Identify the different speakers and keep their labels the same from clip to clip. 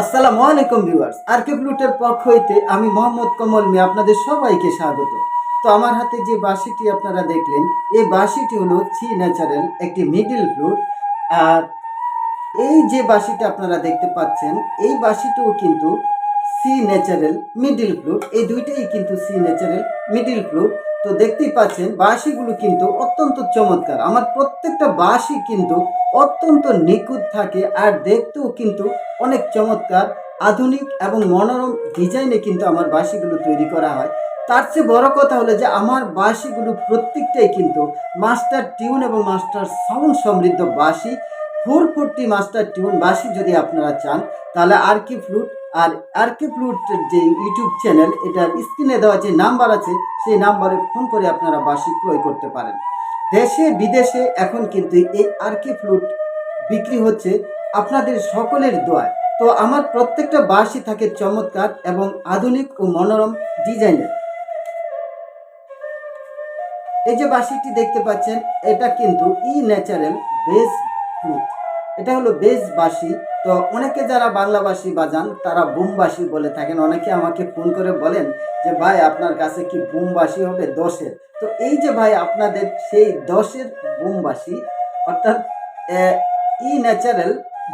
Speaker 1: আসসালামু আলাইকুম ভিউয়ার্স আরকে প্লুটের পক্ষ হইতে আমি মোহাম্মদ কমল মিয়া আপনাদের সবাইকে স্বাগত। তো আমার হাতে যে বাঁশিটি আপনারা দেখলেন, এই বাঁশিটি হলো চি ন্যাচারাল একটি মিডিল ফ্লুট। আর এই যে বাঁশিটা আপনারা দেখতে পাচ্ছেন, এই বাঁশিটিও কিন্তু সি ন্যাচারাল মিডিল ফ্লুট। এই দুইটাই কিন্তু সি ন্যাচারাল মিডিল ফ্লুট। তো দেখতেই পাচ্ছেন, বাঁশিগুলো কিন্তু অত্যন্ত চমৎকার। আমার প্রত্যেকটা বাঁশি কিন্তু অত্যন্ত নিখুঁত থাকে আর দেখতেও কিন্তু অনেক চমৎকার, আধুনিক এবং মনোরম ডিজাইনে কিন্তু আমার বাঁশিগুলো তৈরি করা হয়। তার চেয়ে বড় কথা হলো যে আমার বাঁশিগুলো প্রত্যেকটাই কিন্তু মাস্টার টিউন এবং মাস্টার সাউন্ড সমৃদ্ধ বাঁশি। ফোর ফোরটি মাস্টার টিউন বাঁশি যদি আপনারা চান, তাহলে আর কি ফ্লুট আর আর কে ফ্লুট যে ইউটিউব চ্যানেল এটার স্ক্রিনে দেওয়া যে নাম্বার আছে, সেই নাম্বারে ফোন করে আপনারা বাঁশি ক্রয় করতে পারেন। দেশে, বিদেশে এখন কিন্তু এই আর কে ফ্লুট বিক্রি হচ্ছে আপনাদের সকলের দোয়ায়। তো আমার প্রত্যেকটা বাঁশি থাকে চমৎকার এবং আধুনিক ও মনোরম ডিজাইনের। এই যে বাঁশিটি দেখতে পাচ্ছেন, এটা কিন্তু ই ন্যাচারাল বেস ফ্লুট এটা হলো বেস বাঁশি তো অনেকে যারা বাংলা বাঁশি বাজান তারা বুম বাঁশি বলে থাকেন। অনেকে আমাকে ফোন করে বলেন যে, ভাই, আপনার কাছে কি বুম বাঁশি হবে? দশের। তো এই যে ভাই, আপনাদের সেই দশের বুম বাঁশি অর্থাৎ ই ন্যাচারাল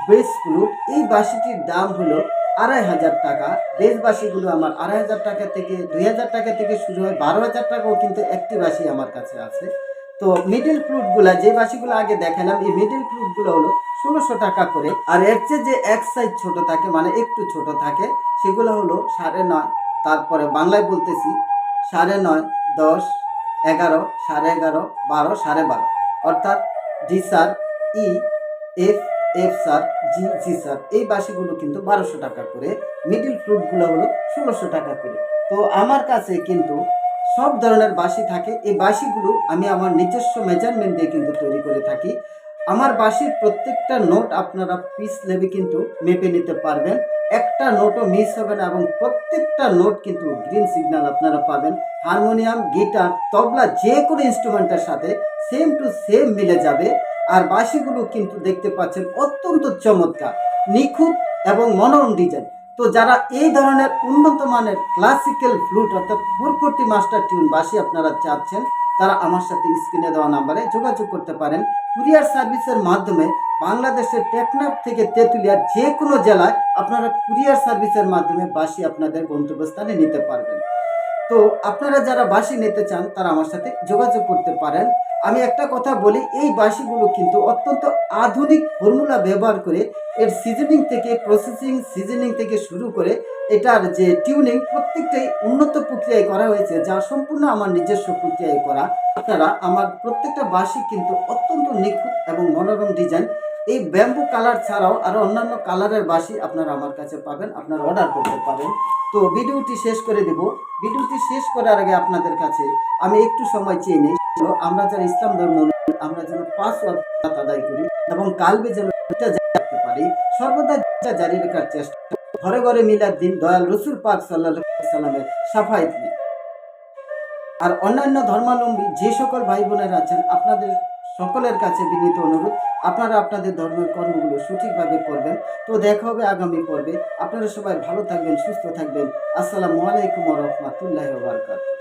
Speaker 1: বেস ফ্লুট এই বাসিটির দাম হলো আড়াই হাজার টাকা। বেস বাঁশিগুলো আমার আড়াই হাজার টাকা থেকে, দুই হাজার টাকা থেকে শুরু হয়, বারো হাজার টাকাও কিন্তু একটি বাসি আমার কাছে আছে। তো মিডিল ফ্লুটগুলা যে বাঁশিগুলো আগে দেখালাম, এই মিডিল ফ্লুটগুলো হলো ষোলোশো টাকা করে। আর এর চেয়ে যে এক সাইজ ছোট থাকে মানে একটু ছোট থাকে, সেগুলো হলো সাড়ে নয়, তারপরে বাংলায় বলতেছি সাড়ে নয়, দশ, এগারো, সাড়ে এগারো, বারো, সাড়ে বারো। অর্থাৎ D sharp, E, F F sharp, G G sharp, এই বাসিগুলো কিন্তু বারোশো টাকা করে। মিডিল ফ্রুটগুলো হলো ষোলোশো টাকা করে। তো আমার কাছে কিন্তু সব ধরনের বাঁশি থাকে। এই বাঁশিগুলো আমি আমার নিজস্ব মেজারমেন্ট দিয়ে কিন্তু তৈরি করে থাকি। আমার বাঁশির প্রত্যেকটা নোট আপনারা পিস লেবে কিন্তু মেপে নিতে পারবেন। একটা নোটও মিস হবে না এবং প্রত্যেকটা নোট কিন্তু গ্রিন সিগন্যাল আপনারা পাবেন। হারমোনিয়াম গিটার তবলা যে কোনো ইনস্ট্রুমেন্টের সাথে সেম টু সেম মিলে যাবে। আর বাঁশিগুলো কিন্তু দেখতে পাচ্ছেন অত্যন্ত চমৎকার, নিখুঁত এবং মনোরম ডিজাইন তো যারা এই ধরনের উন্নত মানের ক্লাসিক্যাল ফ্লুট অর্থাৎ ফুরকুটি মাস্টার টিউন বাসি আপনারা চাচ্ছেন, তারা আমার সাথে স্ক্রিনে দেওয়া নাম্বারে যোগাযোগ করতে পারেন। কুরিয়ার সার্ভিসের মাধ্যমে বাংলাদেশের টেকনাফ থেকে তেঁতুলিয়ার যে কোনো জেলায় আপনারা কুরিয়ার সার্ভিসের মাধ্যমে বাসি আপনাদের গন্তব্যস্থানে নিতে পারবেন। তো আপনারা যারা বাঁশি নিতে চান, তারা আমার সাথে যোগাযোগ করতে পারেন। আমি একটা কথা বলি, এই বাঁশিগুলো কিন্তু অত্যন্ত আধুনিক ফর্মুলা ব্যবহার করে এর সিজনিং থেকে প্রসেসিং সিজনিং থেকে শুরু করে এটার যে টিউনিং প্রত্যেকটাই উন্নত প্রক্রিয়ায় করা হয়েছে, যা সম্পূর্ণ আমার নিজস্ব প্রক্রিয়ায় করা। আপনারা আমার প্রত্যেকটা বাঁশি কিন্তু অত্যন্ত নিখুঁত এবং মনোরম ডিজাইন এই ব্যাম্বু কালার ছাড়াও আরও অন্যান্য কালারের বাসি আপনারা আমার কাছে পাবেন, আপনারা অর্ডার করতে পারেন। তো ভিডিওটি শেষ করে দেব। ভিডিওটি শেষ করার আগে আপনাদের কাছে আমি একটু সময় চেয়ে নিই। আমরা যারা ইসলাম ধর্ম আমরা যেন পাঁচ ওয়াক্ত আদায় করি এবং কালবে যেন রাখতে পারি, সর্বদা জারি রাখার চেষ্টা। ঘরে ঘরে মিলার দিন, দয়াল রসুল পাক সাল্লামের নিয়ে আর অন্যান্য ধর্মাবলম্বী যে সকল ভাই বোনেরা আছেন, আপনাদের সকলের কাছে বিনীত অনুরোধ, আপনারা আপনাদের ধর্মের কর্মগুলো সঠিকভাবে করবেন। তো দেখা হবে আগামী পর্বে। আপনারা সবাই ভালো থাকবেন, সুস্থ থাকবেন। আসসালামু আলাইকুম রহমতুল্লাহ বারকাত